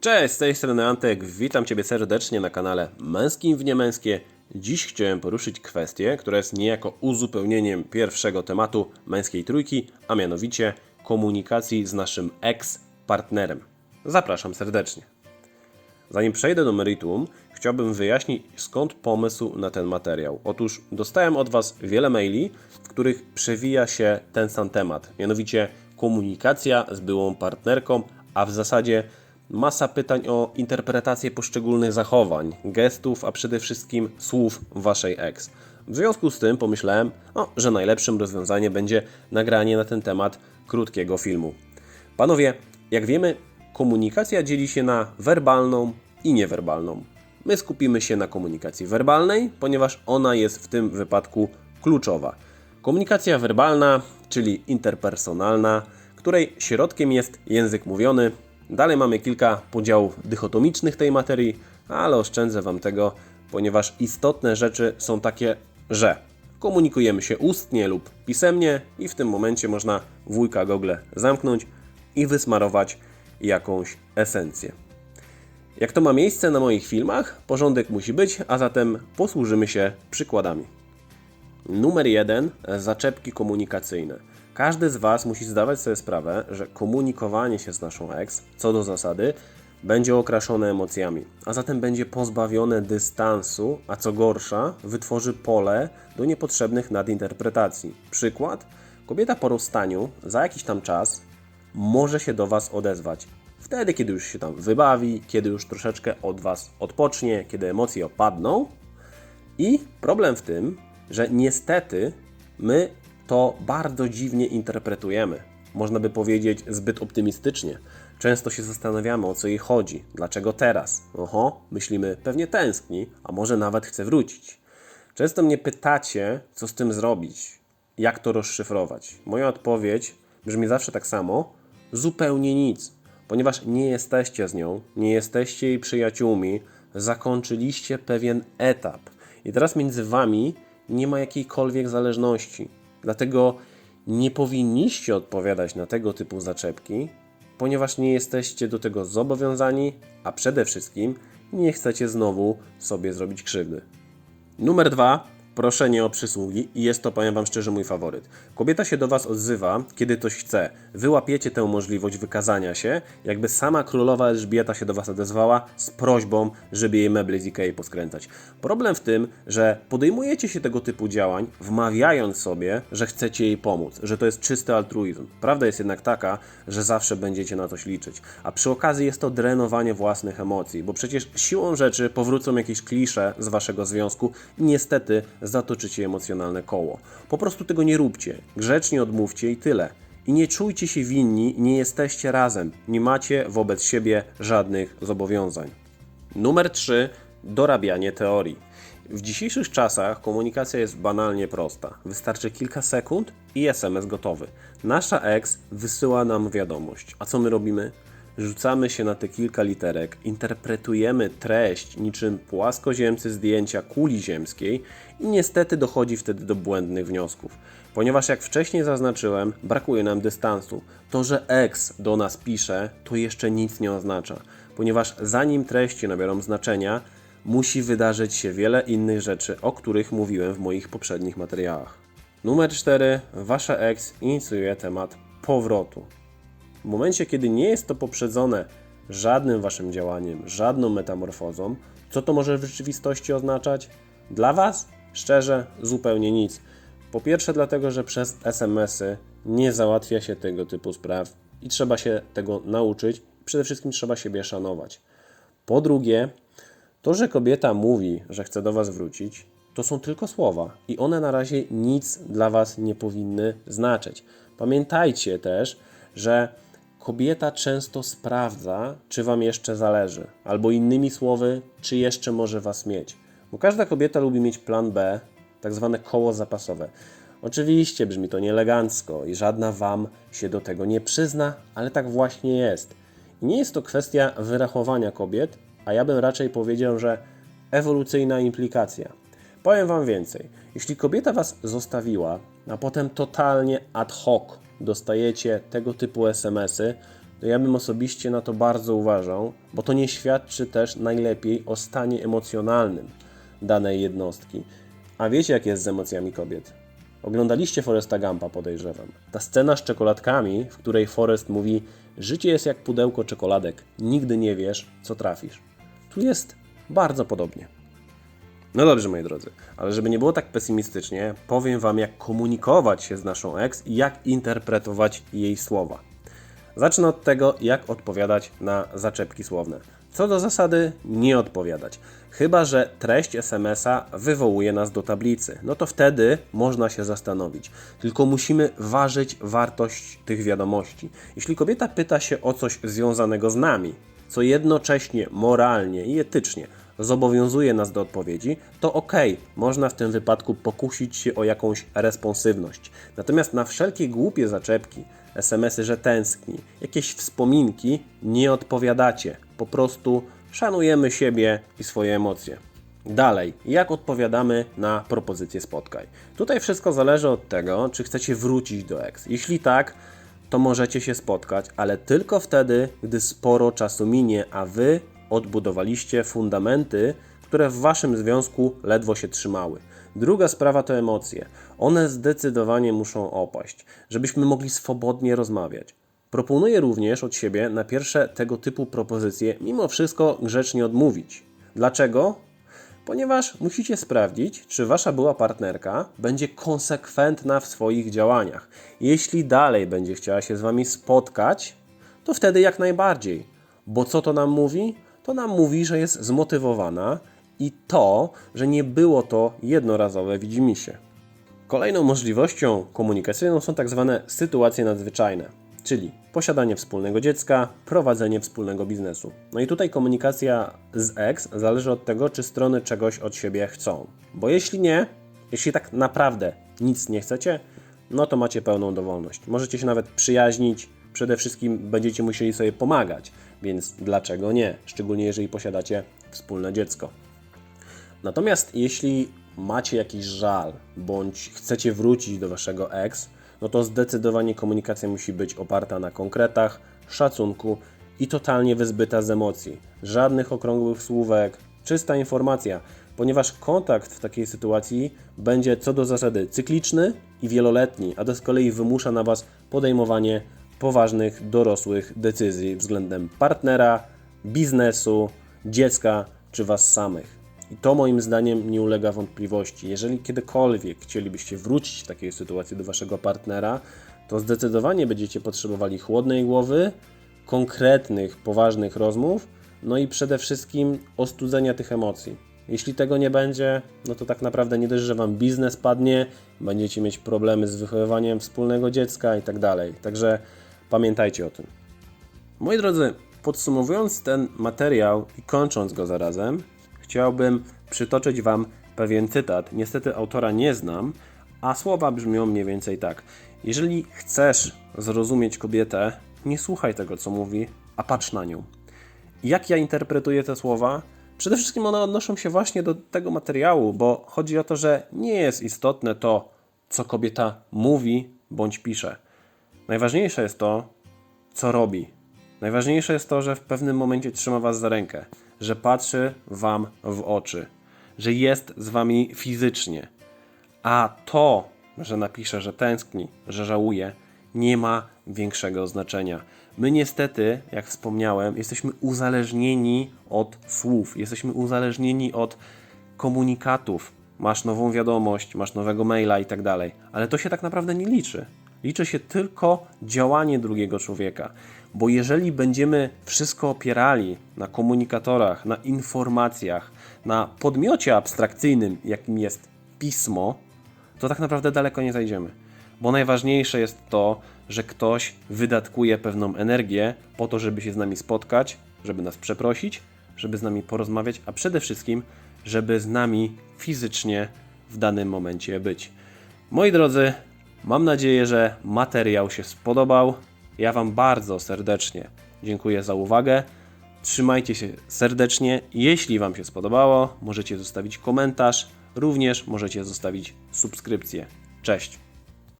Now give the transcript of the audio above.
Cześć, z tej strony Antek, witam Ciebie serdecznie na kanale Męskim w Niemęskie. Dziś chciałem poruszyć kwestię, która jest niejako uzupełnieniem pierwszego tematu męskiej trójki, a mianowicie komunikacji z naszym ex-partnerem. Zapraszam serdecznie. Zanim przejdę do meritum, chciałbym wyjaśnić skąd pomysł na ten materiał. Otóż dostałem od Was wiele maili, w których przewija się ten sam temat, mianowicie komunikacja z byłą partnerką, a w zasadzie masa pytań o interpretację poszczególnych zachowań, gestów, a przede wszystkim słów Waszej ex. W związku z tym pomyślałem, że najlepszym rozwiązaniem będzie nagranie na ten temat krótkiego filmu. Panowie, jak wiemy, komunikacja dzieli się na werbalną i niewerbalną. My skupimy się na komunikacji werbalnej, ponieważ ona jest w tym wypadku kluczowa. Komunikacja werbalna, czyli interpersonalna, której środkiem jest język mówiony. Dalej mamy kilka podziałów dychotomicznych tej materii, ale oszczędzę Wam tego, ponieważ istotne rzeczy są takie, że komunikujemy się ustnie lub pisemnie i w tym momencie można wujka gogle zamknąć i wysmarować jakąś esencję. Jak to ma miejsce na moich filmach, porządek musi być, a zatem posłużymy się przykładami. Numer jeden zaczepki komunikacyjne. Każdy z Was musi zdawać sobie sprawę, że komunikowanie się z naszą ex, co do zasady, będzie okraszone emocjami, a zatem będzie pozbawione dystansu, a co gorsza, wytworzy pole do niepotrzebnych nadinterpretacji. Przykład: kobieta po rozstaniu za jakiś tam czas może się do Was odezwać. Wtedy, kiedy już się tam wybawi, kiedy już troszeczkę od Was odpocznie, kiedy emocje opadną. I problem w tym, że niestety my to bardzo dziwnie interpretujemy. Można by powiedzieć zbyt optymistycznie. Często się zastanawiamy, o co jej chodzi, dlaczego teraz. Oho, myślimy, pewnie tęskni, a może nawet chce wrócić. Często mnie pytacie, co z tym zrobić, jak to rozszyfrować. Moja odpowiedź brzmi zawsze tak samo: zupełnie nic, ponieważ nie jesteście z nią, nie jesteście jej przyjaciółmi, zakończyliście pewien etap. I teraz między wami nie ma jakiejkolwiek zależności. Dlatego nie powinniście odpowiadać na tego typu zaczepki, ponieważ nie jesteście do tego zobowiązani, a przede wszystkim nie chcecie znowu sobie zrobić krzywdy. Numer dwa. Proszenie o przysługi i jest to, powiem Wam szczerze, mój faworyt. Kobieta się do Was odzywa, kiedy coś chce. Wyłapiecie tę możliwość wykazania się, jakby sama królowa Elżbieta się do Was odezwała z prośbą, żeby jej meble z Ikei poskręcać. Problem w tym, że podejmujecie się tego typu działań, wmawiając sobie, że chcecie jej pomóc, że to jest czysty altruizm. Prawda jest jednak taka, że zawsze będziecie na coś liczyć. A przy okazji jest to drenowanie własnych emocji, bo przecież siłą rzeczy powrócą jakieś klisze z Waszego związku i niestety zatoczycie emocjonalne koło. Po prostu tego nie róbcie. Grzecznie odmówcie i tyle. I nie czujcie się winni, nie jesteście razem, nie macie wobec siebie żadnych zobowiązań. Numer 3. Dorabianie teorii. W dzisiejszych czasach komunikacja jest banalnie prosta. Wystarczy kilka sekund i SMS gotowy. Nasza ex wysyła nam wiadomość. A co my robimy? Rzucamy się na te kilka literek, interpretujemy treść niczym płaskoziemcy zdjęcia kuli ziemskiej i niestety dochodzi wtedy do błędnych wniosków. Ponieważ jak wcześniej zaznaczyłem, brakuje nam dystansu. To, że ex do nas pisze, to jeszcze nic nie oznacza. Ponieważ zanim treści nabiorą znaczenia, musi wydarzyć się wiele innych rzeczy, o których mówiłem w moich poprzednich materiałach. Numer 4. Wasza ex inicjuje temat powrotu. W momencie, kiedy nie jest to poprzedzone żadnym waszym działaniem, żadną metamorfozą, co to może w rzeczywistości oznaczać? Dla was, szczerze, zupełnie nic. Po pierwsze, dlatego, że przez SMS-y nie załatwia się tego typu spraw i trzeba się tego nauczyć. Przede wszystkim trzeba siebie szanować. Po drugie, to, że kobieta mówi, że chce do Was wrócić, to są tylko słowa i one na razie nic dla Was nie powinny znaczyć. Pamiętajcie też, że kobieta często sprawdza, czy Wam jeszcze zależy, albo innymi słowy, czy jeszcze może Was mieć. Bo każda kobieta lubi mieć plan B, tak zwane koło zapasowe. Oczywiście brzmi to nieelegancko i żadna Wam się do tego nie przyzna, ale tak właśnie jest. I nie jest to kwestia wyrachowania kobiet, a ja bym raczej powiedział, że ewolucyjna implikacja. Powiem Wam więcej. Jeśli kobieta Was zostawiła, a potem totalnie ad hoc dostajecie tego typu SMS-y, to ja bym osobiście na to bardzo uważał, bo to nie świadczy też najlepiej o stanie emocjonalnym danej jednostki. A wiecie, jak jest z emocjami kobiet? Oglądaliście Foresta Gampa, podejrzewam. Ta scena z czekoladkami, w której Forest mówi: Życie jest jak pudełko czekoladek, nigdy nie wiesz, co trafisz. Tu jest bardzo podobnie. No dobrze, moi drodzy, ale żeby nie było tak pesymistycznie, powiem Wam, jak komunikować się z naszą ex i jak interpretować jej słowa. Zacznę od tego, jak odpowiadać na zaczepki słowne. Co do zasady, nie odpowiadać. Chyba, że treść SMS-a wywołuje nas do tablicy. No to wtedy można się zastanowić. Tylko musimy ważyć wartość tych wiadomości. Jeśli kobieta pyta się o coś związanego z nami, co jednocześnie moralnie i etycznie zobowiązuje nas do odpowiedzi, to ok, można w tym wypadku pokusić się o jakąś responsywność. Natomiast na wszelkie głupie zaczepki, SMS-y, że tęskni, jakieś wspominki, nie odpowiadacie. Po prostu szanujemy siebie i swoje emocje. Dalej, jak odpowiadamy na propozycje spotkań? Tutaj wszystko zależy od tego, czy chcecie wrócić do ex. Jeśli tak, to możecie się spotkać, ale tylko wtedy, gdy sporo czasu minie, a wy odbudowaliście fundamenty, które w waszym związku ledwo się trzymały. Druga sprawa to emocje. One zdecydowanie muszą opaść, żebyśmy mogli swobodnie rozmawiać. Proponuję również od siebie na pierwsze tego typu propozycje mimo wszystko grzecznie odmówić. Dlaczego? Ponieważ musicie sprawdzić, czy wasza była partnerka będzie konsekwentna w swoich działaniach. Jeśli dalej będzie chciała się z wami spotkać, to wtedy jak najbardziej. Bo co to nam mówi? To nam mówi, że jest zmotywowana i to, że nie było to jednorazowe widzimisię. Kolejną możliwością komunikacyjną są tak zwane sytuacje nadzwyczajne, czyli posiadanie wspólnego dziecka, prowadzenie wspólnego biznesu. No i tutaj komunikacja z ex zależy od tego, czy strony czegoś od siebie chcą. Bo jeśli nie, jeśli tak naprawdę nic nie chcecie, no to macie pełną dowolność. Możecie się nawet przyjaźnić, przede wszystkim będziecie musieli sobie pomagać, więc dlaczego nie? Szczególnie jeżeli posiadacie wspólne dziecko. Natomiast jeśli macie jakiś żal, bądź chcecie wrócić do waszego ex, no to zdecydowanie komunikacja musi być oparta na konkretach, szacunku i totalnie wyzbyta z emocji. Żadnych okrągłych słówek, czysta informacja, ponieważ kontakt w takiej sytuacji będzie co do zasady cykliczny i wieloletni, a to z kolei wymusza na was podejmowanie poważnych, dorosłych decyzji względem partnera, biznesu, dziecka czy was samych. I to moim zdaniem nie ulega wątpliwości. Jeżeli kiedykolwiek chcielibyście wrócić w takiej sytuacji do waszego partnera, to zdecydowanie będziecie potrzebowali chłodnej głowy, konkretnych, poważnych rozmów, no i przede wszystkim ostudzenia tych emocji. Jeśli tego nie będzie, no to tak naprawdę nie dość, że wam biznes padnie, będziecie mieć problemy z wychowywaniem wspólnego dziecka i tak dalej. Także pamiętajcie o tym. Moi drodzy, podsumowując ten materiał i kończąc go zarazem, chciałbym przytoczyć Wam pewien cytat. Niestety autora nie znam, a słowa brzmią mniej więcej tak. Jeżeli chcesz zrozumieć kobietę, nie słuchaj tego, co mówi, a patrz na nią. Jak ja interpretuję te słowa? Przede wszystkim one odnoszą się właśnie do tego materiału, bo chodzi o to, że nie jest istotne to, co kobieta mówi bądź pisze. Najważniejsze jest to, co robi. Najważniejsze jest to, że w pewnym momencie trzyma was za rękę, że patrzy wam w oczy, że jest z wami fizycznie. A to, że napisze, że tęskni, że żałuje, nie ma większego znaczenia. My niestety, jak wspomniałem, jesteśmy uzależnieni od słów, jesteśmy uzależnieni od komunikatów. Masz nową wiadomość, masz nowego maila i tak dalej, ale to się tak naprawdę nie liczy. Liczy się tylko działanie drugiego człowieka. Bo jeżeli będziemy wszystko opierali na komunikatorach, na informacjach, na podmiocie abstrakcyjnym, jakim jest pismo, to tak naprawdę daleko nie zajdziemy. Bo najważniejsze jest to, że ktoś wydatkuje pewną energię po to, żeby się z nami spotkać, żeby nas przeprosić, żeby z nami porozmawiać, a przede wszystkim, żeby z nami fizycznie w danym momencie być. Moi drodzy, mam nadzieję, że materiał się spodobał. Ja Wam bardzo serdecznie dziękuję za uwagę. Trzymajcie się serdecznie. Jeśli Wam się spodobało, możecie zostawić komentarz, również możecie zostawić subskrypcję. Cześć!